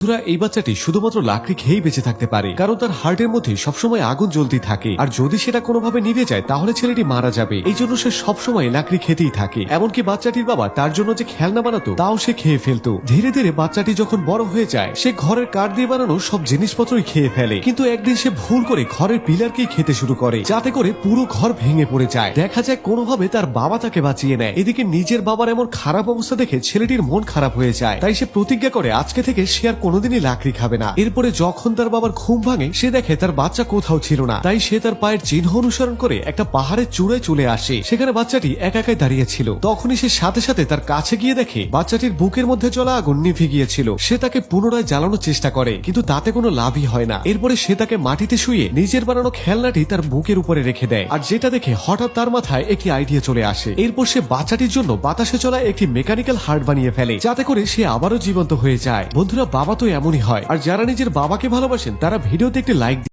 বন্ধুরা, এই বাচ্চাটি শুধুমাত্র লাকড়ি খেয়েই বেঁচে থাকতে পারে, কারণ তার হার্টের মধ্যে সবসময় আগুন জ্বলতে থাকে। আর যদি সেটা কোনোভাবে নিভে যায়, তাহলে ছেলেটি মারা যাবে। এই জন্য সে সবসময় লাকড়ি খেতেই থাকে। এমনকি বাচ্চাটির বাবা তার জন্য যে খেলনা বানাতো, তাও সে খেয়ে ফেলতো। ধীরে ধীরে বাচ্চাটি যখন বড় হয়ে যায়, সে ঘরের কাঠ দিয়ে বানানো সব জিনিসপত্রই খেয়ে ফেলে। কিন্তু একদিন সে ভুল করে ঘরের পিলারকেই খেতে শুরু করে, যাতে করে পুরো ঘর ভেঙে পড়ে যায়। দেখা যায় কোনোভাবে তার বাবা তাকে বাঁচিয়ে নেয়। এদিকে নিজের বাবার এমন খারাপ অবস্থা দেখে ছেলেটির মন খারাপ হয়ে যায়। তাই সে প্রতিজ্ঞা করে, আজকে থেকে সে আর কোনোদিনই লাকড়ি খাবে না। এরপরে যখন তার বাবার ঘুম ভাঙে, সে দেখে তার বাচ্চা কোথাও ছিল না। তাই সে তার পায়ের চিহ্ন অনুসরণ করে একটা পাহাড়ের চূড়ায় চলে আসে। সেখানে বাচ্চাটি একা একাই দাঁড়িয়ে ছিল। তখনই সে সাথে সাথে তার কাছে গিয়ে দেখে বাচ্চাটির বুকের মধ্যে চলা আগুন নিভে গিয়েছিল। সে তাকে পুনরায় জ্বালানোর চেষ্টা করে, কিন্তু তাতে কোনো লাভই হয় না। এরপরে সে তাকে মাটিতে শুয়ে নিজের বানানো খেলনাটি তার বুকের উপরে রেখে দেয়। আর যেটা দেখে হঠাৎ তার মাথায় একটি আইডিয়া চলে আসে। এরপর সে বাচ্চাটির জন্য বাতাসে চলা একটি মেকানিক্যাল হার্ট বানিয়ে ফেলে, যাতে করে সে আবারও জীবন্ত হয়ে যায়। বন্ধুরা, বাবা তো এমনই হয়। আর যারা নিজের বাবাকে ভালোবাসেন তারা ভিডিওতে একটি লাইক